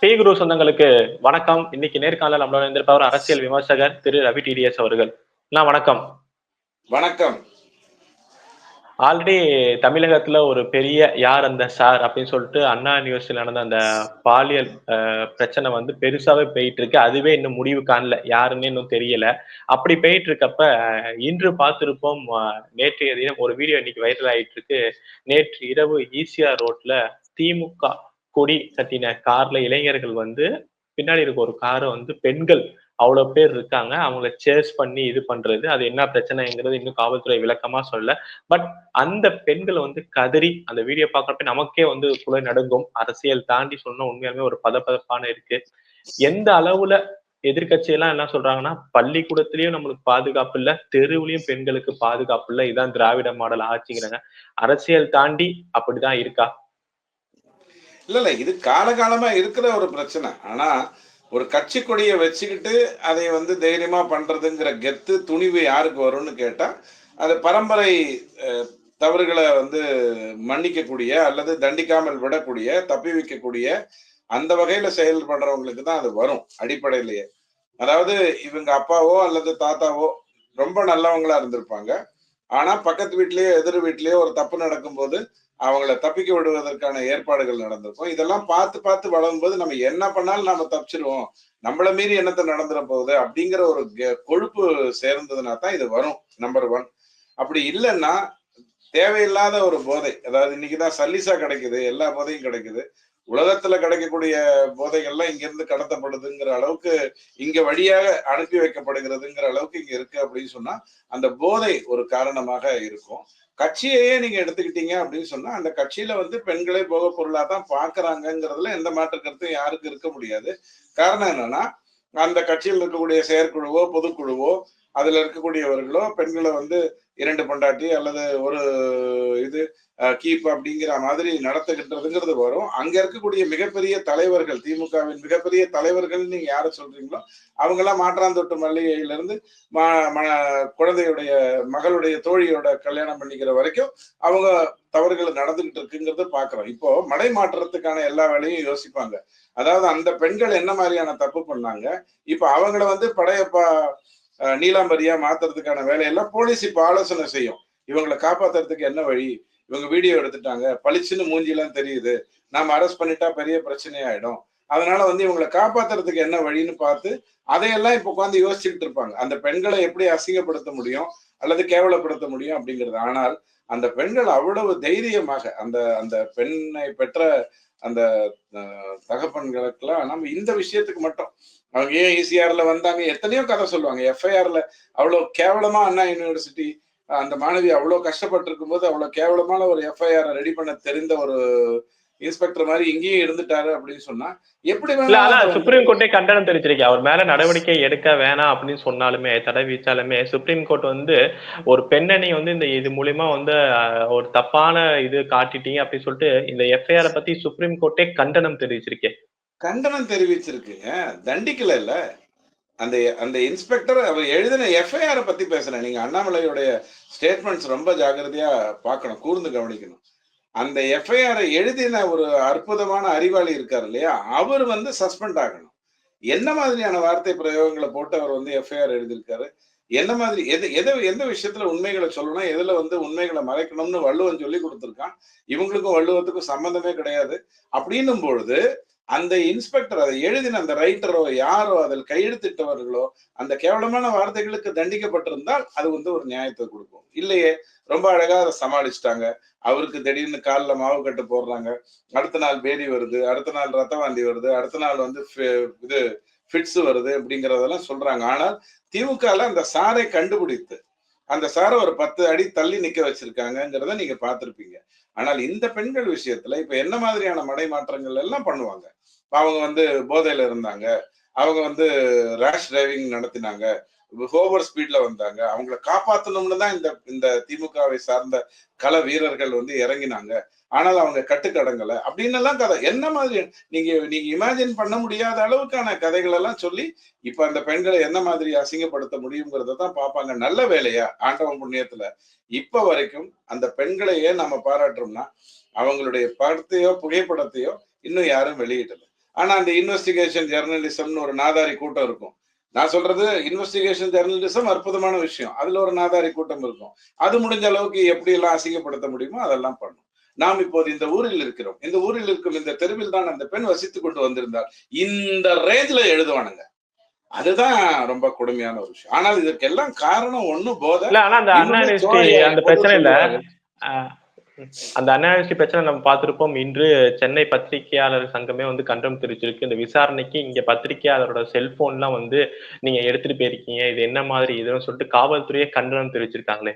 B குரு சொந்தங்களுக்கு வணக்கம். இன்னைக்கு நேர்காணல் நம்மளோட இருந்திருப்பவர் அரசியல் விமர்சகர் திரு ரவி டிடிஎஸ் அவர்கள். நான் வணக்கம். வணக்கம். ஆல்ரெடி தமிழகத்துல ஒரு பெரிய யார் அந்த சார் அப்படின்னு சொல்லிட்டு அண்ணா யூனிவர்சிட்டியில் நடந்த அந்த பாலியல் பிரச்சனை வந்து பெருசாவே போயிட்டு இருக்கு. அதுவே இன்னும் முடிவு காணல. யாருன்னு இன்னும் தெரியல. அப்படி போயிட்டு இருக்கப்ப இன்று பார்த்திருப்போம் நேற்றைய தினம் ஒரு வீடியோ இன்னைக்கு வைரல் ஆயிட்டு இருக்கு. நேற்று இரவு ஈசிஆர் ரோட்ல திமுக கொடி கட்டின கார்ல இளைஞர்கள் வந்து பின்னாடி இருக்க ஒரு காரை வந்து பெண்கள் அவ்வளவு பேர் இருக்காங்க. அவங்கள சேஸ் பண்ணி இது பண்றது. அது என்ன பிரச்சனைங்கிறது இன்னும் காவல்துறை விளக்கமா சொல்லல பட் அந்த பெண்களை வந்து கதறி அந்த வீடியோ பாக்குறப்ப நமக்கே வந்து குலை நடுங்கும். அரசியல் தாண்டி சொன்ன உண்மையாலுமே ஒரு பதப்பதப்பான இருக்கு. எந்த அளவுல எதிர்க்கட்சி எல்லாம் என்ன சொல்றாங்கன்னா பள்ளிக்கூடத்திலயும் நம்மளுக்கு பாதுகாப்பு இல்ல தெருவுலயும் பெண்களுக்கு பாதுகாப்பு இல்ல. இதான் திராவிட மாடல் ஆட்சிங்கிறாங்க. அரசியல் தாண்டி அப்படிதான் இருக்கா? இல்ல இல்ல இது காலகாலமா இருக்கிற ஒரு பிரச்சனை. ஆனா ஒரு கட்சி கொடியை வச்சுக்கிட்டு அதை வந்து தைரியமா பண்றதுங்கிற கெத்து துணிவு யாருக்கு வரும்னு கேட்டால் அது பரம்பரை தவறுகளை வந்து மன்னிக்கக்கூடிய அல்லது தண்டிக்காமல் விடக்கூடிய தப்பி வைக்கக்கூடிய அந்த வகையில செயல்படுறவங்களுக்கு தான் அது வரும் அடிப்படையிலேயே. அதாவது இவங்க அப்பாவோ அல்லது தாத்தாவோ ரொம்ப நல்லவங்களா இருந்திருப்பாங்க. ஆனா பக்கத்து வீட்லயோ எதிர் வீட்லயோ ஒரு தப்பு நடக்கும்போது அவங்கள தப்பிக்க விடுவதற்கான ஏற்பாடுகள் நடந்திருக்கும். இதெல்லாம் பார்த்து பார்த்து வளரும்போது நம்ம என்ன பண்ணாலும் நாம தப்பிச்சிருவோம். நம்மள மீறி என்னத்த நடந்துட போகுது அப்படிங்கிற ஒரு கொழுப்பு சேர்ந்ததுனா தான் இது வரும் நம்பர் ஒன் அப்படி இல்லைன்னா தேவையில்லாத ஒரு போதை அதாவது இன்னைக்குதான் சல்லிசா கிடைக்குது எல்லா போதையும் கிடைக்குது. உலகத்துல கிடைக்கக்கூடிய போதைகள்லாம் இங்க இருந்து கடத்தப்படுதுங்கிற அளவுக்கு இங்க வழியாக அனுப்பி வைக்கப்படுகிறதுங்கிற அளவுக்கு இங்க இருக்கு அப்படின்னு சொன்னா அந்த போதை ஒரு காரணமாக இருக்கும். கட்சியையே நீங்க எடுத்துக்கிட்டீங்க அப்படின்னு சொன்னா அந்த கட்சியில வந்து பெண்களை போக பொருளா தான் பாக்குறாங்கிறதுல எந்த மாற்று கருத்தும் யாருக்கும் இருக்க முடியாது. காரணம் என்னன்னா அந்த கட்சியில் இருக்கக்கூடிய செயற்குழுவோ பொதுக்குழுவோ அதுல இருக்கக்கூடியவர்களோ பெண்களை வந்து இரண்டு பொண்டாட்டி அல்லது ஒரு இது கீப் அப்படிங்கிற மாதிரி நடத்துகின்றதுங்கிறது வரும். அங்க இருக்கக்கூடிய மிகப்பெரிய தலைவர்கள் திமுகவின் மிகப்பெரிய தலைவர்கள் நீங்க யாரை சொல்றீங்களோ அவங்க எல்லாம் மாற்றாந்தொட்டு மல்லிகையிலிருந்து ம- குழந்தையுடைய மகளுடைய தோழியோட கல்யாணம் பண்ணிக்கிற வரைக்கும் அவங்க தவறுகள் நடந்துகிட்டு இருக்குங்கிறத பாக்குறோம். இப்போ மடை மாற்றுறதுக்கான எல்லா வேலையும் யோசிப்பாங்க. அதாவது அந்த பெண்கள் என்ன மாதிரியான தப்பு பண்ணாங்க? இப்ப அவங்கள வந்து படையப்பா நீலாம்பரியா மாத்துறதுக்கான வேலையெல்லாம் போலீஸ் இப்ப ஆலோசனை செய்யும். இவங்களை காப்பாத்துறதுக்கு என்ன வழி? இவங்க வீடியோ எடுத்துட்டாங்க. பளிச்சுன்னு மூஞ்சிலாம் தெரியுது. நாம அரெஸ்ட் பண்ணிட்டா பெரிய பிரச்சனையாயிடும் அதனால வந்து இவங்களை காப்பாத்துறதுக்கு என்ன வழின்னு பார்த்து அதையெல்லாம் இப்ப உட்காந்து யோசிச்சுக்கிட்டு இருப்பாங்க. அந்த பெண்களை எப்படி அசிங்கப்படுத்த முடியும்? அல்லது கேவலப்படுத்த முடியும் அப்படிங்கிறது. ஆனால் அந்த பெண்கள் அவ்வளவு தைரியமாக அந்த அந்த பெண்ணை பெற்ற அந்த தகப்பன்களுக்கெல்லாம் நம்ம இந்த விஷயத்துக்கு மட்டும். அவங்க ஏன் ஈசிஆர்ல வந்தாங்க? எத்தனையோ கதை சொல்லுவாங்க. எஃப்ஐஆர்ல அவ்வளவு கேவலமா அண்ணா யூனிவர்சிட்டி அந்த மாணவி அவ்வளவு கஷ்டப்பட்டு இருக்கும்போது அவ்வளவு கேவலமான ஒரு எஃப்ஐஆர் ரெடி பண்ண தெரிந்த ஒரு இன்ஸ்பெக்டர் மாதிரி இங்கேயும் இருந்துட்டாரு அப்படின்னு சொன்னா எப்படி சுப்ரீம் கோர்ட்டே கண்டனம் தெரிவிச்சிருக்கு அவர் மேல நடவடிக்கை எடுக்க வேணாம் அப்படின்னு சொன்னாலுமே தடை வீச்சாலுமே சுப்ரீம் கோர்ட் வந்து ஒரு பெண்ணணி வந்து இந்த இது மூலியமா வந்து ஒரு தப்பான இது காட்டிட்டீங்க அப்படின்னு சொல்லிட்டு இந்த எஃப்ஐஆர் பத்தி சுப்ரீம் கோர்ட்டே கண்டனம் தெரிவிச்சிருக்கேன். கண்டனம் தெரிவிச்சிருக்குங்க தண்டிக்கல இல்ல. அந்த அந்த இன்ஸ்பெக்டர் அவர் எழுதின எஃப்ஐஆர் பத்தி பேசுறேன். நீங்க அண்ணாமலையுடைய ஸ்டேட்மெண்ட்ஸ் ரொம்ப ஜாக்கிரதையா பார்க்கணும் கூர்ந்து கவனிக்கணும். அந்த எஃப்ஐஆரை எழுதின ஒரு அற்புதமான அறிவாளி இருக்கார் இல்லையா? அவர் வந்து சஸ்பெண்ட் ஆகணும். என்ன மாதிரியான வார்த்தை பிரயோகங்களை போட்டு அவர் வந்து எஃப்ஐஆர் எழுதியிருக்காரு? என்ன மாதிரி எது எதை எந்த விஷயத்துல உண்மைகளை சொல்லணும்? எதுல வந்து உண்மைகளை மறைக்கணும்னு வள்ளுவன் சொல்லி கொடுத்துருக்கான். இவங்களுக்கும் வள்ளுவத்துக்கும் சம்பந்தமே கிடையாது. அப்படின்னும் பொழுது அந்த இன்ஸ்பெக்டர் அதை எழுதின அந்த ரைட்டரோ யாரோ அதில் கையெழுத்திட்டவர்களோ அந்த கேவலமான வார்த்தைகளுக்கு தண்டிக்கப்பட்டிருந்தால் அது வந்து ஒரு நியாயத்தை கொடுக்கும். இல்லையே? ரொம்ப அழகா அதை சமாளிச்சிட்டாங்க. அவருக்கு திடீர்னு காலில் மாவு கட்டு போடுறாங்க. அடுத்த நாள் பேதி வருது அடுத்த நாள் ரத்த வாந்தி வருது அடுத்த நாள் வந்து இது ஃபிட்ஸ் வருது அப்படிங்கிறதெல்லாம் சொல்றாங்க. ஆனால் திமுகல அந்த சாரை கண்டுபிடித்து அந்த சாரை ஒரு பத்து அடி தள்ளி நிக்க வச்சிருக்காங்கிறத நீங்க பார்த்திருப்பீங்க. ஆனால் இந்த பெண்கள் விஷயத்துல இப்ப என்ன மாதிரியான மடை மாற்றங்கள் எல்லாம் பண்ணுவாங்க? அவங்க வந்து போதையில இருந்தாங்க. அவங்க வந்து ரேஷ் டிரைவிங் நடத்தினாங்க. ஓவர் ஸ்பீட்ல வந்தாங்க. அவங்கள காப்பாத்தணும்னு தான் இந்த இந்த திமுகவை சார்ந்த கள வீரர்கள் வந்து இறங்கினாங்க. ஆனால் அவங்க கட்டுக்கடங்கல. அப்படின்னு எல்லாம் கதை. என்ன மாதிரி நீங்க நீங்க இமேஜின் பண்ண முடியாத அளவுக்கான கதைகள் எல்லாம் சொல்லி இப்ப அந்த பெண்களை என்ன மாதிரி அசிங்கப்படுத்த முடியுங்கிறத தான் பார்ப்பாங்க. நல்ல வேலையா? ஆண்டவன் புண்ணியத்துல. இப்ப வரைக்கும் அந்த பெண்களையே நம்ம பாராட்டுறோம்னா அவங்களுடைய படத்தையோ புகைப்படத்தையோ இன்னும் யாரும் வெளியிடல. ஆனா அந்த இன்வெஸ்டிகேஷன் ஜெர்னலிசம்னு ஒரு நாதாரி கூட்டம் இருக்கும். நான் சொல்றது இன்வெஸ்டிகேஷன் ஜெர்னலிசம் அற்புதமான விஷயம். அதுல ஒரு நாதாரி கூட்டம் இருக்கும். அது முடிஞ்ச அளவுக்கு எப்படி எல்லாம் அசிங்கப்படுத்த முடியுமோ அதெல்லாம் பண்ணும். நாம் இப்போது இந்த ஊரில் இருக்கிறோம். இந்த ஊரில் இருக்கும் இந்த தெருவில் தான் அந்த பெண் வசித்துக் கொண்டு வந்திருந்தார் இந்த ரேஞ்சில எழுதுவானுங்க. அதுதான் ரொம்ப கொடுமையான ஒரு விஷயம். ஆனால் இதற்கெல்லாம் காரணம் ஒண்ணு போதை. அந்த பிரச்சனை இல்ல அந்த அன்ஆனஸ்டி பிரச்சனை நம்ம பார்த்திருப்போம். இன்று சென்னை பத்திரிகையாளர் சங்கமே வந்து கண்டம் தெரிவிச்சிருக்கு. இந்த விசாரணைக்கு இங்க பத்திரிகையாளரோட செல்போன்லாம் வந்து நீங்க எடுத்துட்டு போயிருக்கீங்க. இது என்ன மாதிரி இதுன்னு சொல்லிட்டு காவல்துறையே கண்டனம் தெரிவிச்சிருக்காங்களே.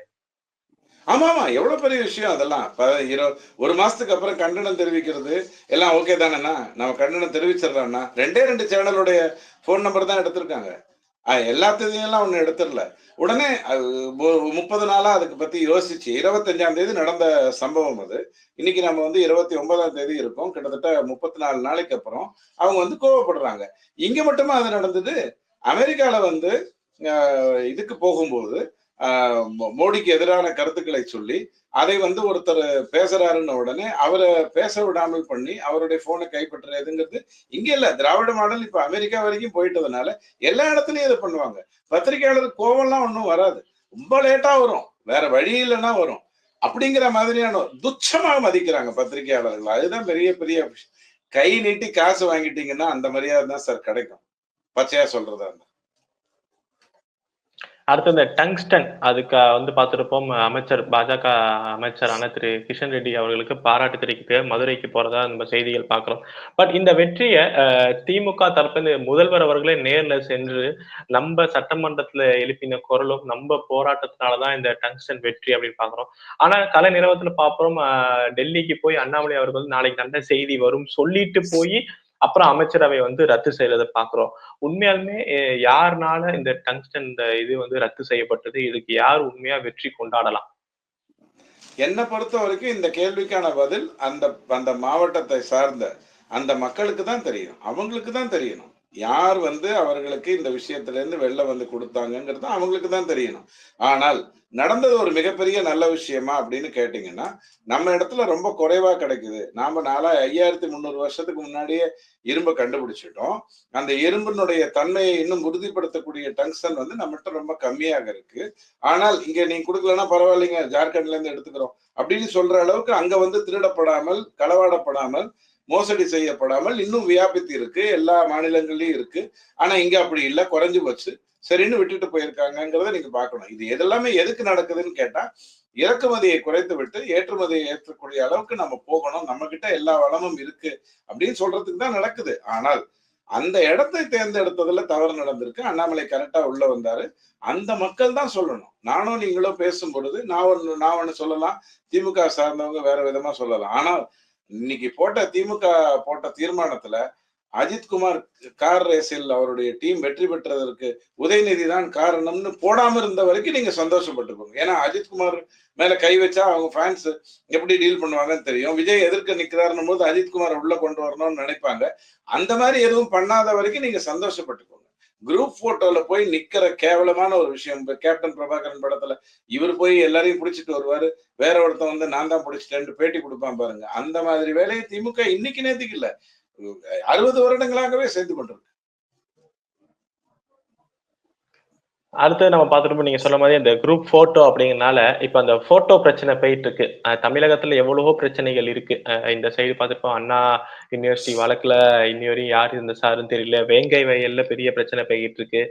ஆமா ஆமா எவ்வளவு பெரிய விஷயம் அதெல்லாம். இப்ப இரு- ஒரு மாசத்துக்கு அப்புறம் கண்டனம் தெரிவிக்கிறது. எல்லாம் ஓகே தானேண்ணா? நம்ம கண்டனம் தெரிவிச்சிடலாம்னா ரெண்டே ரெண்டு சேனலுடைய போன் நம்பர் தான் எடுத்திருக்காங்க. எல்லாத்தையும் எல்லாம் ஒண்ணு எடுத்துடல. உடனே அது முப்பது நாளா அதுக்கு பத்தி யோசிச்சு இருபத்தஞ்சாம் தேதி நடந்த சம்பவம் அது. இன்னைக்கு நம்ம வந்து இருபத்தி ஒன்பதாம் தேதி இருக்கோம். கிட்டத்தட்ட முப்பத்தி நாலு நாளைக்கு அப்புறம் அவங்க வந்து கோவப்படுறாங்க. இங்க மட்டுமா அது நடந்தது? அமெரிக்கால வந்து இதுக்கு போகும்போது மோடிக்கு எதிரான கருத்துக்களை சொல்லி அதை வந்து ஒருத்தர் பேசுறாருன்னு உடனே அவரை பேச விடாமல் பண்ணி அவருடைய போனை கைப்பற்றுறதுங்கிறது இங்க இல்ல. திராவிட மாடல் இப்ப அமெரிக்கா வரைக்கும் போயிட்டதுனால எல்லா இடத்துலயும் இதை பண்ணுவாங்க. பத்திரிகையாளர் கோவம்லாம் ஒன்றும் வராது. ரொம்ப லேட்டா வரும். வேற வழி இல்லைன்னா வரும். அப்படிங்கிற மாதிரியான துச்சமாக மதிக்கிறாங்க பத்திரிகையாளர்கள். அதுதான் பெரிய பெரிய விஷயம். கை நீட்டி காசு வாங்கிட்டீங்கன்னா அந்த மரியாதை தான் சார் கிடைக்கும். பச்சையா சொல்றதா இருந்தா. அடுத்து இந்த டங்ஸ்டன் அதுக்கு வந்து பார்த்திருப்போம் அமைச்சர் பாஜக அமைச்சரான திரு கிஷன் ரெட்டி அவர்களுக்கு பாராட்டு தெரிவிக்க மதுரைக்கு போறதா நம்ம செய்திகள் பார்க்குறோம். பட் இந்த வெற்றியை திமுக தரப்பு முதல்வர் அவர்களே நேர்ல சென்று நம்ம சட்டமன்றத்துல எழுப்பின குரலும் நம்ம போராட்டத்தினாலதான் இந்த டங்ஸ்டன் வெற்றி அப்படின்னு பாக்குறோம் ஆனா கலை நிறுவனத்துல பாக்குறோம் டெல்லிக்கு போய் அண்ணாமலை அவர்கள் வந்து நாளைக்கு நல்ல செய்தி வரும் சொல்லிட்டு போய் அப்புறம் அமைச்சரவை வந்து ரத்து செய்யறதை பாக்குறோம் உண்மையாலுமே யாருனால இந்த டங்ஸ்டன் இந்த இது வந்து ரத்து செய்யப்பட்டது? இதுக்கு யார் உண்மையா வெற்றி கொண்டாடலாம்? என்னை பொறுத்த வரைக்கும் இந்த கேள்விக்கான பதில் அந்த அந்த மாவட்டத்தை சார்ந்த அந்த மக்களுக்கு தான் தெரியும். அவங்களுக்கு தான் தெரியணும் யார் வந்து அவர்களுக்கு இந்த விஷயத்துல இருந்து வெளில வந்து கொடுத்தாங்கிறது அவங்களுக்கு தான் தெரியணும். ஆனால் நடந்தது ஒரு மிகப்பெரிய நல்ல விஷயமா அப்படின்னு கேட்டீங்கன்னா நம்ம இடத்துல ரொம்ப குறைவா கிடைக்குது. நாம நாலா ஐயாயிரத்தி முந்நூறு வருஷத்துக்கு முன்னாடியே இரும்பை கண்டுபிடிச்சிட்டோம். அந்த இரும்பினுடைய தன்மையை இன்னும் உறுதிப்படுத்தக்கூடிய டங்ஸ்டன் வந்து நம்மகிட்ட ரொம்ப கம்மியாக இருக்கு. ஆனால் இங்க நீங்க கொடுக்கலன்னா பரவாயில்லைங்க ஜார்க்கண்ட்ல இருந்து எடுத்துக்கிறோம் அப்படின்னு சொல்ற அளவுக்கு அங்க வந்து திருடப்படாமல் களவாடப்படாமல் மோசடி செய்யப்படாமல் இன்னும் வியாபித்து இருக்கு. எல்லா மாநிலங்கள்லயும் இருக்கு. ஆனா இங்க அப்படி இல்லை. குறைஞ்சு போச்சு. சரின்னு விட்டுட்டு போயிருக்காங்கிறத நீங்க பார்க்கணும். இது எதெல்லாமே எதுக்கு நடக்குதுன்னு கேட்டா இறக்குமதியை குறைத்து விட்டு ஏற்றுமதியை ஏற்றக்கூடிய அளவுக்கு நம்ம போகணும். நம்ம கிட்ட எல்லா வளமும் இருக்கு அப்படின்னு சொல்றதுக்கு தான் நடக்குது. ஆனால் அந்த இடத்தை தேர்ந்தெடுத்ததுல தவறு நடந்திருக்கு. அண்ணாமலை கரெக்டா உள்ள வந்தாரு. அந்த மக்கள் தான் சொல்லணும். நானும் நீங்களும் பேசும் பொழுது நான் ஒன்னு நான் ஒன்னு சொல்லலாம். திமுக சார்ந்தவங்க வேற விதமா சொல்லலாம். ஆனால் இன்னைக்கு போட்ட திமுக போட்ட தீர்மானத்துல அஜித்குமார் கார் ரேஸில் அவருடைய டீம் வெற்றி பெற்றதற்கு உதயநிதி தான் காரணம்னு போடாம இருந்த வரைக்கும் நீங்க சந்தோஷப்பட்டுக்கோங்க. ஏன்னா அஜித்குமார் மேல கை வச்சா அவங்க ஃபேன்ஸ் எப்படி டீல் பண்ணுவாங்கன்னு தெரியும். விஜய் எதிர்க்க நிக்கிறாருன்னும் போது அஜித்குமார் உள்ள கொண்டு வரணும்னு நினைப்பாங்க. அந்த மாதிரி எதுவும் பண்ணாத வரைக்கும் நீங்க சந்தோஷப்பட்டுக்கோங்க. குரூப் போட்டோல போய் நிக்கிற கேவலமான ஒரு விஷயம். இப்ப கேப்டன் பிரபாகரன் படத்துல இவர் போய் எல்லாரையும் பிடிச்சிட்டு வருவாரு. வேற ஒருத்தன் வந்து நான் தான் பிடிச்சிட்டேன் பேட்டி கொடுப்பான் பாருங்க. அந்த மாதிரி வேலையை திமுக இன்னைக்கு நேத்துக்கு இல்ல. அறுபது வருடங்களாகவே செய்து கொண்டிருக்கு. அடுத்து நம்ம பார்த்துட்டு நீங்க சொன்ன மாதிரி இந்த குரூப் போட்டோ அப்படிங்கறனால இப்ப அந்த போட்டோ பிரச்சனை போயிட்டு இருக்கு தமிழகத்துல எவ்வளவோ பிரச்சனைகள் இருக்கு. அஹ் இந்த சைடு பார்த்துருப்போம் அண்ணா யூனிவர்சிட்டி வழக்குல இன்னி வரையும் யார் இந்த சாருன்னு தெரியல. வேங்கை வயல்ல பெரிய பிரச்சனை போயிட்டு இருக்கு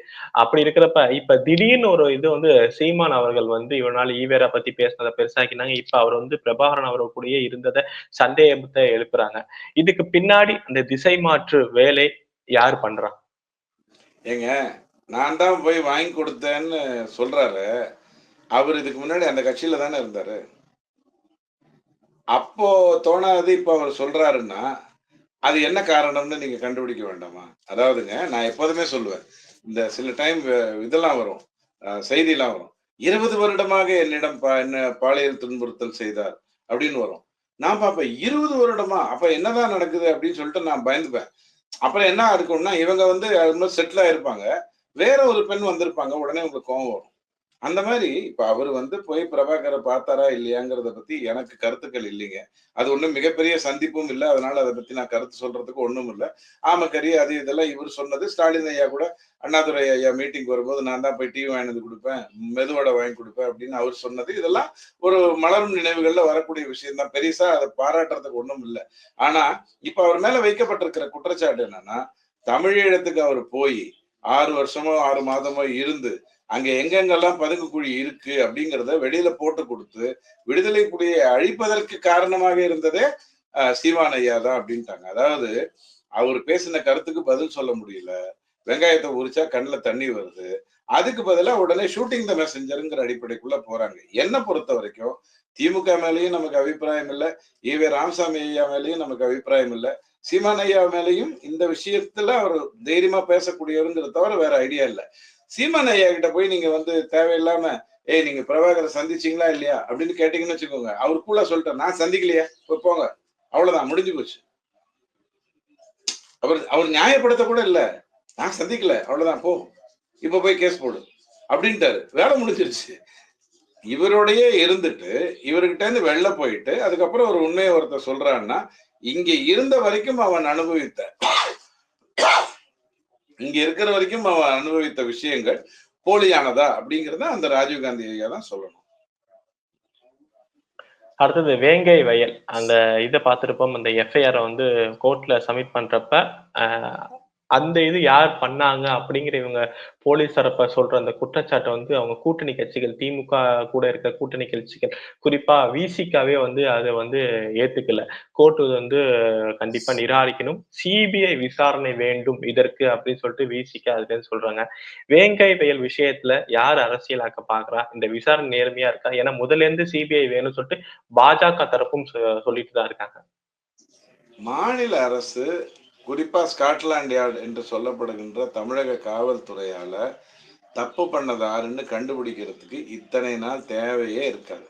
அப்படி இருக்கிறப்ப இப்ப திடீர்னு ஒரு இது வந்து சீமான் அவர்கள் வந்து இவ்வளவு நாள் ஈவேரா பத்தி பேசினதை பெருசாக்கினாங்க. இப்ப அவர் வந்து பிரபாகரன் அவர் கூடயே இருந்ததை சந்தேகத்தை எழுப்புறாங்க. இதுக்கு பின்னாடி அந்த திசை மாற்று வேலை யார் பண்றா? ஏங்க நான் தான் போய் வாங்கி கொடுத்தேன்னு சொல்றாரு. அவர் இதுக்கு முன்னாடி அந்த கட்சியில தானே இருந்தாரு. அப்போ தோணாது இப்ப அவர் சொல்றாருன்னா அது என்ன காரணம்னு நீங்க கண்டுபிடிக்க வேண்டாமா? அதாவதுங்க நான் எப்போதுமே சொல்லுவேன் இந்த சில டைம் இதெல்லாம் வரும். செய்திலாம் செய்தியெல்லாம் வரும். இருபது வருடமாக என்னிடம் பா- என்ன பாலியல் துன்புறுத்தல் செய்தார் அப்படின்னு வரும். நான் பார்ப்பேன் இருபது வருடமா? அப்ப என்னதான் நடக்குது அப்படின்னு சொல்லிட்டு நான் பயந்துப்பேன். அப்புறம் என்ன இருக்கும்னா இவங்க வந்து செட்டில் ஆயிருப்பாங்க. வேற ஒரு பெண் வந்திருப்பாங்க உடனே உங்களுக்கு கோவம் வரும். அந்த மாதிரி இப்ப அவர் வந்து போய் பிரபாகரை பார்த்தாரா இல்லையாங்கிறத பத்தி எனக்கு கருத்துக்கள் இல்லைங்க. அது ஒண்ணும் மிகப்பெரிய சந்திப்பும் இல்லை. அதனால அதை பத்தி நான் கருத்து சொல்றதுக்கு ஒண்ணும் இல்லை. ஆமக்கறி அது இதெல்லாம் இவர் சொன்னது. ஸ்டாலின் ஐயா கூட அண்ணாதுரை ஐயா மீட்டிங் வரும்போது நான் தான் போய் டிவி வாங்கி கொடுப்பேன். மெதுவடை வாங்கி கொடுப்பேன் அப்படின்னு அவர் சொன்னது. இதெல்லாம் ஒரு மலரும் நினைவுகள்ல வரக்கூடிய விஷயம் தான். பெருசா அதை பாராட்டுறதுக்கு ஒண்ணும் இல்லை. ஆனா இப்ப அவர் மேல வைக்கப்பட்டிருக்கிற குற்றச்சாட்டு என்னன்னா தமிழீழத்துக்கு அவர் போய் ஆறு வருஷமோ ஆறு மாதமோ இருந்து அங்க எங்கெங்கெல்லாம் பதுங்கு குழி இருக்கு அப்படிங்கிறத வெளியில போட்டு கொடுத்து விடுதலை புலியை அழிப்பதற்கு காரணமாக இருந்ததே அஹ், சீமான் ஐயா தான் அப்படின்ட்டாங்க. அதாவது அவர் பேசின கருத்துக்கு பதில் சொல்ல முடியல. வெங்காயத்தை உரிச்சா கண்ணில் தண்ணி வருது. அதுக்கு பதிலா உடனே ஷூட்டிங் த மெசஞ்சருங்கிற அடிப்படைக்குள்ள போறாங்க. என்ன பொறுத்த வரைக்கும் திமுக மேலேயும் நமக்கு அபிப்பிராயம் இல்லை. ஈவே ராமசாமி ஐயா மேலேயும் நமக்கு அபிப்பிராயம் இல்லை. சீமான் ஐயா இந்த விஷயத்துல அவர் தைரியமா பேசக்கூடியவருங்கிறத தவிர வேற ஐடியா இல்லை. சீமான் ஐயா கிட்ட போய் நீங்க வந்து தேவையில்லாம ஏய் நீங்க பிரபாகரை சந்திச்சீங்களா இல்லையா? அப்படின்னு கேட்டீங்கன்னு வச்சுக்கோங்க. அவர் கூட நான் சந்திக்கலையா போய் போங்க. அவ்வளவுதான் முடிஞ்சு போச்சு. அவர் அவர் நியாயப்படுத்த கூட இல்ல. நான் சந்திக்கல அவ்வளவுதான் போ. இப்ப போய் கேஸ் போடு. அப்படின்ட்டாரு. வேலை முடிஞ்சிருச்சு. இவருடைய இருந்துட்டு இவர்கிட்ட இருந்து வெளில போயிட்டு அதுக்கப்புறம் ஒரு உண்மையை ஒருத்தர் சொல்றான்னா இங்க இருந்த வரைக்கும் அவன் அனுபவித்த இங்க இருக்கிற வரைக்கும் அவன் அனுபவித்த விஷயங்கள் போலியானதா அப்படிங்கறத அந்த ராஜீவ்காந்தி ஐயா தான் சொல்லணும். அடுத்தது வேங்கை வயல். அந்த இதை பார்த்திருப்போம். அந்த எஃப்ஐஆரை வந்து கோர்ட்ல சப்மிட் பண்றப்ப ஆஹ், அந்த இது யார் பண்ணாங்க அப்படிங்கிற இவங்க போலீஸ் தரப்ப சொல்ற அந்த குற்றச்சாட்டை வந்து அவங்க கூட்டணி கட்சிகள் திமுக கூட இருக்க கூட்டணி கட்சிகள் குறிப்பா விசிகாவே வந்து அதை வந்து ஏத்துக்கல. கோர்ட் வந்து கண்டிப்பா நிராகரிக்கணும். சிபிஐ விசாரணை வேண்டும் இதற்கு அப்படின்னு சொல்லிட்டு விசிகா அதுல சொல்றாங்க. வேங்கை வயல் விஷயத்துல யார் அரசியலாக்க பாக்குறா? இந்த விசாரணை நேர்மையா இருக்கா? ஏன்னா முதல்ல இருந்து சிபிஐ வேணும்னு சொல்லிட்டு பாஜக தரப்பும் சொ- சொல்லிட்டு தான் இருக்காங்க. மாநில அரசு குறிப்பாக ஸ்காட்லாண்ட் யார்டு என்று சொல்லப்படுகின்ற தமிழக காவல்துறையால் தப்பு பண்ணது யாருன்னு கண்டுபிடிக்கிறதுக்கு இத்தனை நாள் தேவையே இருக்காது.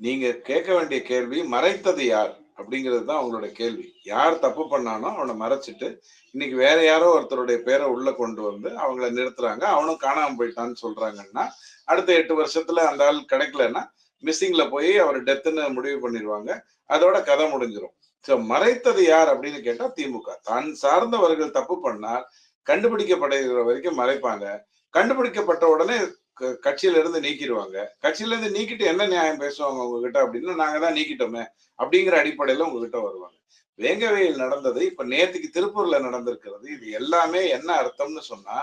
நீங்கள் கேட்க வேண்டிய கேள்வி மறைத்தது யார்? அப்படிங்கிறது தான் அவங்களோட கேள்வி. யார் தப்பு பண்ணானோ அவனை மறைச்சிட்டு இன்னைக்கு வேற யாரோ ஒருத்தருடைய பேரை உள்ள கொண்டு வந்து அவங்கள நிறுத்துறாங்க. அவனும் காணாமல் போயிட்டான்னு சொல்றாங்கன்னா அடுத்த எட்டு வருஷத்துல அந்த ஆள் கிடைக்கலன்னா மிஸ்ஸிங்ல போய் அவர் டெத்துன்னு முடிவு பண்ணிடுவாங்க. அதோட கதை முடிஞ்சிடும் சோ மறைத்தது யார் அப்படின்னு கேட்டா திமுக. தான் சார்ந்தவர்கள் தப்பு பண்ணால் கண்டுபிடிக்கப்படுகிற வரைக்கும் மறைப்பாங்க. கண்டுபிடிக்கப்பட்ட உடனே கட்சியில இருந்து நீக்கிடுவாங்க. கட்சியில இருந்து நீக்கிட்டு என்ன நியாயம் பேசுவாங்க உங்ககிட்ட அப்படின்னு நாங்க தான் நீக்கிட்டோமே அப்படிங்கிற அடிப்படையில உங்ககிட்ட வருவாங்க. வேங்கவையில் நடந்தது இப்ப நேத்துக்கு திருப்பூர்ல நடந்திருக்கிறது. இது எல்லாமே என்ன அர்த்தம்னு சொன்னா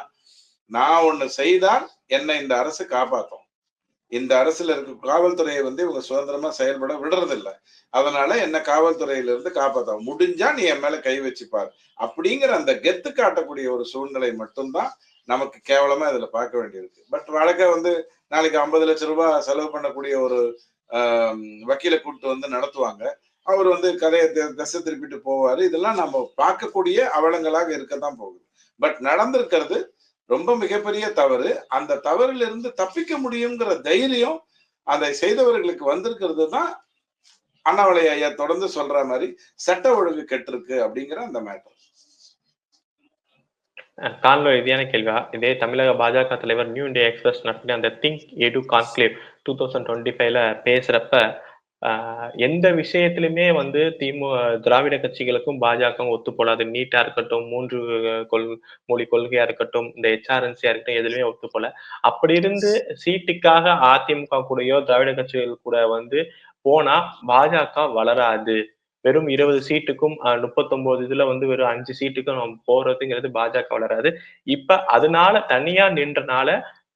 நான் ஒண்ணு செய்தால் என்னை இந்த அரசு காப்பாத்தும். இந்த அரசுல இருக்க காவல்துறையை வந்து இவங்க சுதந்திரமா செயல்பட விடுறதில்ல. அதனால என்ன காவல்துறையில இருந்து காப்பாத்த முடிஞ்சா நீ என் மேல கை வச்சுப்பார். அப்படிங்கிற அந்த கெத்து காட்டக்கூடிய ஒரு சூழ்நிலை மட்டும்தான் நமக்கு கேவலமா இதுல பார்க்க வேண்டியிருக்கு. பட் வழக்க வந்து நாளைக்கு ஐம்பது லட்சம் ரூபாய் செலவு பண்ணக்கூடிய ஒரு வக்கீலை கூப்பிட்டு வந்து நடத்துவாங்க. அவர் வந்து கதையை தி- திசை திருப்பிட்டு போவாரு. இதெல்லாம் நம்ம பார்க்கக்கூடிய அவலங்களாக இருக்கத்தான் போகுது. பட் நடந்திருக்கிறது ரொம்ப மிகப்பெரிய தவறு. அந்த தவறிலிருந்து இருந்து தப்பிக்க முடியுங்கிற தைரியம் அதை செய்தவர்களுக்கு வந்திருக்கிறது தான் அண்ணாமலை ஐயா தொடர்ந்து சொல்ற மாதிரி சட்ட ஒழுங்கு கெட்டிருக்கு அப்படிங்கிற அந்த மேட்டர் கான்ல இதான கேள்வியா? இதே தமிழக பாஜக தலைவர் நியூ இந்தியா எக்ஸ்பிரஸ் நடத்தின அந்த திங்க் எடு கான்க்ளேவ் டூ தௌசண்ட் டுவெண்ட்டி ஃபைவ்ல பேசுறப்ப எந்த விஷயத்திலுமே வந்து திமு திராவிட கட்சிகளுக்கும் பாஜகவும் ஒத்து போலாது நீட்டா இருக்கட்டும் மூன்று கொள் மொழி கொள்கையா இருக்கட்டும் இந்த ஹெச்ஆர்என்சியா இருக்கட்டும் எதுலையுமே ஒத்து போல அப்படி இருந்து சீட்டுக்காக அதிமுக கூடயோ திராவிட கட்சிகள் கூட வந்து போனா பாஜக வளராது. வெறும் இருபது சீட்டுக்கும் முப்பத்தொன்பது இதுல வந்து வெறும் அஞ்சு சீட்டுக்கும் நம்ம போறதுங்கிறது பாஜக வளராது. இப்ப அதனால தனியா நின்றனால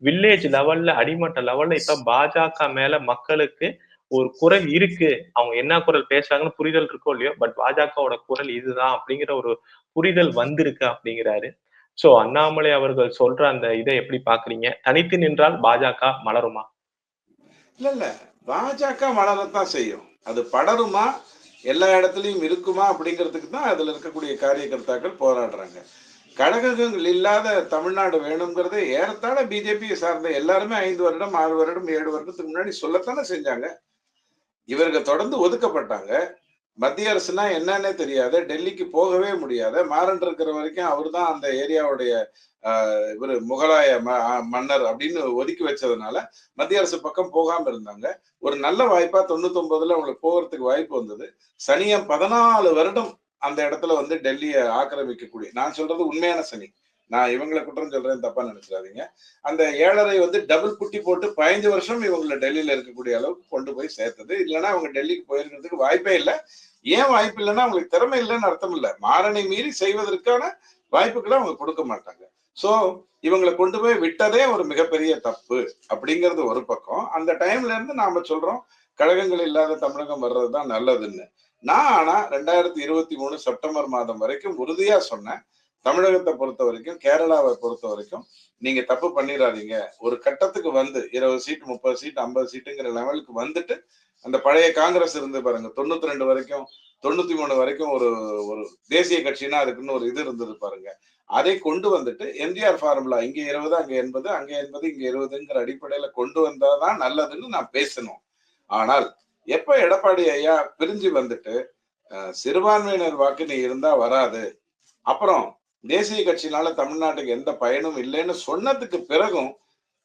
வில்லேஜ் லெவல்ல அடிமட்ட லெவல்ல இப்ப பாஜக மேல மக்களுக்கு ஒரு குரல் இருக்கு. அவங்க என்ன குரல் பேசுறாங்கன்னு புரிதல் இருக்கோ இல்லையோ பட் பாஜகவோட குரல் இதுதான் அப்படிங்கிற ஒரு புரிதல் வந்திருக்கு அப்படிங்கிறாரு. சோ அண்ணாமலை அவர்கள் சொல்ற அந்த இதை எப்படி பாக்குறீங்க? தனித்து நின்றால் பாஜக மலருமா? இல்ல இல்ல. பாஜக மலரத்தான் செய்யும். அது படருமா? எல்லா இடத்துலயும் இருக்குமா அப்படிங்கிறதுக்கு தான் அதுல இருக்கக்கூடிய காரியகர்த்தாக்கள் போராடுறாங்க. கழகங்கள் இல்லாத தமிழ்நாடு வேணுங்கிறது ஏறத்தாழ பிஜேபியை சார்ந்த எல்லாருமே ஐந்து வருடம் ஆறு வருடம் ஏழு வருடத்துக்கு முன்னாடி சொல்லத்தானே செஞ்சாங்க. இவர்கள் தொடர்ந்து ஒதுக்கப்பட்டாங்க. மத்திய அரசுனா என்னன்னே தெரியாத. டெல்லிக்கு போகவே முடியாத. மாறன் இருக்கிற வரைக்கும் அவர் தான் அந்த ஏரியாவுடைய இவர் முகலாய மன்னர் அப்படின்னு ஒதுக்கி வச்சதுனால மத்திய அரசு பக்கம் போகாம இருந்தாங்க. ஒரு நல்ல வாய்ப்பா தொண்ணூத்தி ஒன்பதுல அவங்களுக்கு போகிறதுக்கு வாய்ப்பு வந்தது. சனியம் பதினாலு வருடம் அந்த இடத்துல வந்து டெல்லியை ஆக்கிரமிக்கக்கூடிய நான் சொல்றது உண்மையான சனி. நான் இவங்களை குற்றம் சொல்றேன் தப்பா நினைச்சிடாதீங்க. அந்த ஏழரை வந்து டபுள் குட்டி போட்டு பதினஞ்சு வருஷம் இவங்களை டெல்லியில இருக்கக்கூடிய அளவுக்கு கொண்டு போய் சேர்த்தது. இல்லைன்னா அவங்க டெல்லிக்கு போயிருக்கிறதுக்கு வாய்ப்பே இல்லை. ஏன் வாய்ப்பு இல்லைன்னா அவங்களுக்கு திறமை இல்லைன்னு அர்த்தம் இல்லை. மாறனை மீறி செய்வதற்கான வாய்ப்புகளை அவங்க கொடுக்க மாட்டாங்க. சோ இவங்களை கொண்டு போய் விட்டதே ஒரு மிகப்பெரிய தப்பு அப்படிங்கிறது ஒரு பக்கம். அந்த டைம்ல இருந்து நாம சொல்றோம் கழகங்கள் இல்லாத தமிழகம் வர்றதுதான் நல்லதுன்னு. நான் ஆனா ரெண்டாயிரத்தி இருபத்தி மூணு செப்டம்பர் மாதம் வரைக்கும் உறுதியா சொன்னேன். தமிழகத்தை பொறுத்த வரைக்கும் கேரளாவை பொறுத்த வரைக்கும் நீங்க தப்பு பண்ணிடாதீங்க. ஒரு கட்டத்துக்கு வந்து இருபது சீட் முப்பது சீட் ஐம்பது சீட்டுங்கிற லெவலுக்கு வந்துட்டு அந்த பழைய காங்கிரஸ் இருந்து பாருங்க தொண்ணூத்தி ரெண்டு வரைக்கும் தொண்ணூத்தி மூணு வரைக்கும் ஒரு ஒரு தேசிய கட்சினா அதுக்குன்னு ஒரு இது இருந்தது பாருங்க. அதை கொண்டு வந்துட்டு எம்ஜிஆர் ஃபார்முலா இங்க இருபது அங்க எண்பது அங்க எண்பது இங்க இருபதுங்கிற அடிப்படையில கொண்டு வந்தாதான் நல்லதுன்னு நான் பேசணும். ஆனால் எப்ப எடப்பாடி ஐயா பிரிஞ்சு வந்துட்டு சிறுபான்மையினர் வாக்கு நீ இருந்தா வராது. அப்புறம் தேசிய கட்சினால தமிழ்நாட்டுக்கு எந்த பயனும் இல்லைன்னு சொன்னதுக்கு பிறகும்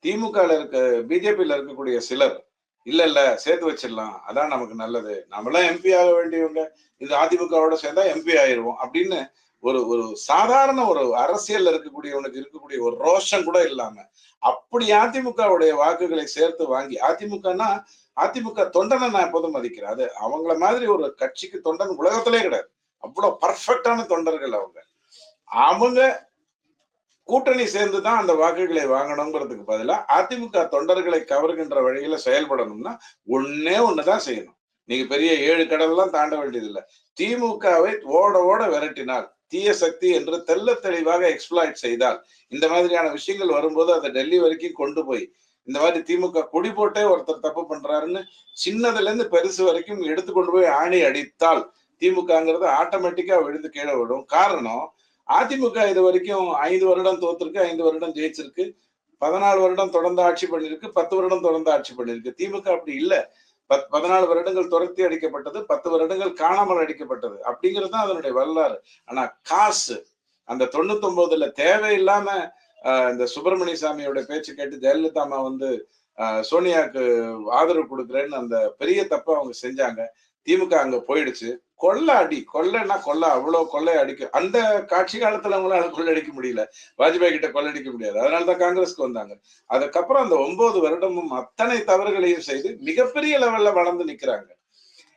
திமுக இருக்க பிஜேபியில இருக்கக்கூடிய சிலர் இல்ல இல்ல சேர்த்து வச்சிடலாம். அதான் நமக்கு நல்லது. நம்மளாம் எம்பி ஆக வேண்டியவங்க. இது அதிமுகவோட சேர்ந்தா எம்பி ஆயிருவோம். அப்படின்னு ஒரு ஒரு சாதாரண ஒரு அரசியல் இருக்கக்கூடியவனுக்கு இருக்கக்கூடிய ஒரு ரோஷம் கூட இல்லாம அப்படி அதிமுகவுடைய வாக்குகளை சேர்த்து வாங்கி அதிமுகனா அதிமுக தொண்டனை நான் எப்போதும் மதிக்கிறேன் அது அவங்கள மாதிரி ஒரு கட்சிக்கு தொண்டன் உலகத்திலே கிடையாது. அவ்வளவு பர்ஃபெக்டான தொண்டர்கள் அவங்க. அவங்க கூட்டணி சேர்ந்து தான் அந்த வாக்குகளை வாங்கணுங்கிறதுக்கு பதிலாக அதிமுக தொண்டர்களை கவர்கின்ற வழியில செயல்படணும்னா ஒன்னே ஒண்ணுதான் செய்யணும். நீங்க பெரிய ஏழு கடல்லாம் தாண்ட வேண்டியதில்லை. திமுகவை ஓட ஓட விரட்டினால் தீய சக்தி என்று தெல்ல தெளிவாக எக்ஸ்பிளாய்ட் செய்தால் இந்த மாதிரியான விஷயங்கள் வரும்போது அதை டெல்லி வரைக்கும் கொண்டு போய் இந்த மாதிரி திமுக கொடி போட்டே ஒருத்தர் தப்பு பண்றாருன்னு சின்னதுல இருந்து பெருசு வரைக்கும் எடுத்து கொண்டு போய் ஆணி அடித்தால் திமுகங்கிறது ஆட்டோமேட்டிக்கா விழுந்து கீழே விடும் காரணம் அதிமுக இது வரைக்கும் ஐந்து வருடம் தோத்திருக்கு ஐந்து வருடம் ஜெயிச்சிருக்கு. பதினாலு வருடம் தொடர்ந்து ஆட்சி பண்ணிருக்கு பத்து வருடம் தொடர்ந்து ஆட்சி பண்ணிருக்கு திமுக அப்படி இல்லை. பத் பதினாலு வருடங்கள் துரத்தி அடிக்கப்பட்டது பத்து வருடங்கள் காணாமல் அடிக்கப்பட்டது. அப்படிங்கிறது தான் அதனுடைய வரலாறு. ஆனா காசு அந்த தொண்ணூத்தி ஒன்பதுல தேவையில்லாம இந்த சுப்பிரமணிய சாமியோட பேச்சு கேட்டு ஜெயலலிதா அம்மா வந்து சோனியாவுக்கு ஆதரவு கொடுக்குறேன்னு அந்த பெரிய தப்பை அவங்க செஞ்சாங்க. திமுக அங்க போயிடுச்சு. கொள்ளை அடி கொள்ளைன்னா கொள்ளை அவ்வளவு கொள்ளை அடிக்க அந்த காட்சி காலத்துல அவங்களால கொள்ளடிக்க முடியல. வாஜ்பாய் கிட்ட கொள்ளடிக்க முடியாது. அதனாலதான் காங்கிரஸ்க்கு வந்தாங்க. அதுக்கப்புறம் அந்த ஒன்பது வருடமும் அத்தனை தவறுகளையும் செய்து மிகப்பெரிய லெவல்ல வளர்ந்து நிக்கிறாங்க.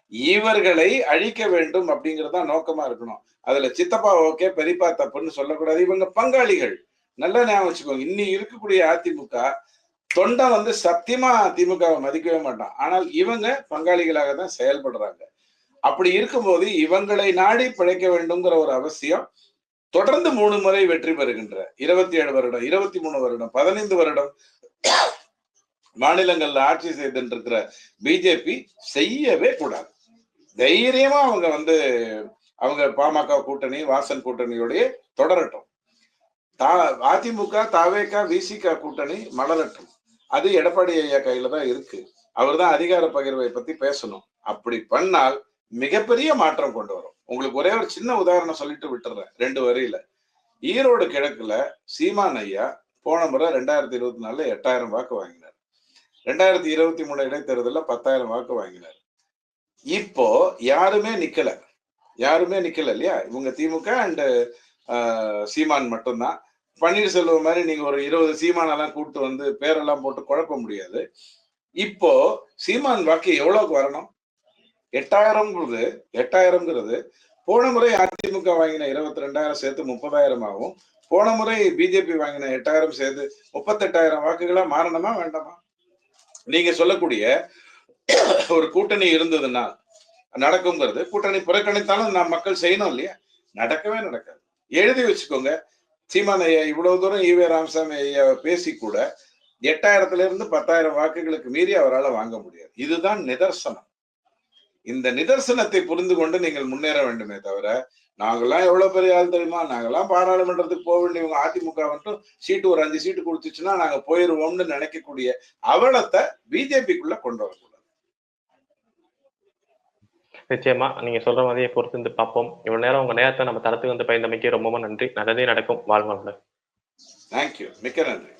இவர்களை அழிக்க வேண்டும் அப்படிங்கறதுதான் நோக்கமா இருக்கணும். அதுல சித்தப்பா ஓகே பெரியப்பா தப்புன்னு சொல்லக்கூடாது. இவங்க பங்காளிகள். நல்லா ஞாபகம் வச்சுக்கோங்க. இன்னி இருக்கக்கூடிய அதிமுக தொண்டை வந்து சத்தியமா திமுகவை மதிக்கவே மாட்டான். ஆனால் இவங்க பங்காளிகளாக தான் செயல்படுறாங்க. அப்படி இருக்கும்போது இவங்களை நாடி பிழைக்க வேண்டும்ங்கிற ஒரு அவசியம் தொடர்ந்து மூணு முறை வெற்றி பெறுகின்ற. இருபத்தி ஏழு வருடம் இருபத்தி மூணு வருடம் பதினைந்து வருடம் மாநிலங்கள்ல ஆட்சி செய்துட்டு இருக்கிற பிஜேபி செய்யவே கூடாது. தைரியமா அவங்க வந்து அவங்க பாமக கூட்டணி வாசன் கூட்டணியோடய தொடரட்டும். தா அதிமுக தாவேக விசிக கூட்டணி மலரட்டும். அது எடப்பாடி ஐயா கையில தான் இருக்கு. அவர் தான் அதிகார பகிர்வை பத்தி பேசணும். அப்படி பண்ணால் மிகப்பெரிய மாற்றம் கொண்டு வரும். உங்களுக்கு ஒரே ஒரு சின்ன உதாரணம் சொல்லிட்டு விட்டுறேன். ரெண்டு வரியில. ஈரோடு கிழக்குல சீமான் ஐயா போன முறை ரெண்டாயிரத்தி இருபத்தி நாலுல எட்டாயிரம் வாக்கு வாங்கினார். ரெண்டாயிரத்தி இருபத்தி மூணு இடைத்தேர்தலில் பத்தாயிரம் வாக்கு வாங்கினார். இப்போ யாருமே நிக்கல. யாருமே நிக்கல இல்லையா? இவங்க திமுக அண்டு சீமான் மட்டும்தான். பன்னீர்செல்வம் மாதிரி நீங்க ஒரு இருபது சீமானெல்லாம் கூப்பிட்டு வந்து பேரெல்லாம் போட்டு குழப்ப முடியாது. இப்போ சீமான் வாக்கு எவ்வளவுக்கு வரணும்? எட்டாயிரம்ங்கிறது எட்டாயிரம்ங்கிறது போன முறை அதிமுக வாங்கின இருபத்தி ரெண்டாயிரம் சேர்த்து முப்பதாயிரம் ஆகும். போன முறை பிஜேபி வாங்கின எட்டாயிரம் சேர்த்து முப்பத்தெட்டாயிரம் வாக்குகளா மாறணுமா வேண்டாமா? நீங்க சொல்லக்கூடிய ஒரு கூட்டணி இருந்ததுன்னா நடக்குங்கிறது கூட்டணி புறக்கணித்தாலும் நான் மக்கள் செய்யணும் இல்லையா? நடக்கவே நடக்காது. எழுதி வச்சுக்கோங்க. சீமான் ஐயா இவ்வளவு தூரம் ஈவே ராமசாமி ஐயா பேசி கூட எட்டாயிரத்துல இருந்து பத்தாயிரம் வாக்குகளுக்கு மீறி அவரால் வாங்க முடியாது. இதுதான் நிதர்சனம். இந்த நிதர்சனத்தை புரிந்து கொண்டு நீங்கள் முன்னேற வேண்டுமே தவிர நாங்கெல்லாம் எவ்வளவு பெரிய ஆள் தெரியுமா? நாங்கெல்லாம் பாராளுமன்றத்துக்கு போக வேண்டியவங்க அதிமுக மட்டும் சீட்டு ஒரு அஞ்சு சீட்டு கொடுத்துச்சுன்னா நாங்க போயிருவோம்னு நினைக்கக்கூடிய அவலத்தை பிஜேபிக்குள்ள கொண்டு வரக்கூடாது. நிச்சயமா நீங்க சொல்ற மாதிரியே பொறுத்து இருந்து பார்ப்போம். இவ்வளவு நேரம் உங்க நேரத்தை நம்ம தரத்துக்கு வந்து பயந்தமைக்கு ரொம்பவும் நன்றி. நல்லதே நடக்கும். வாழ்வாங்க தேங்க்யூ மிக்க நன்றி.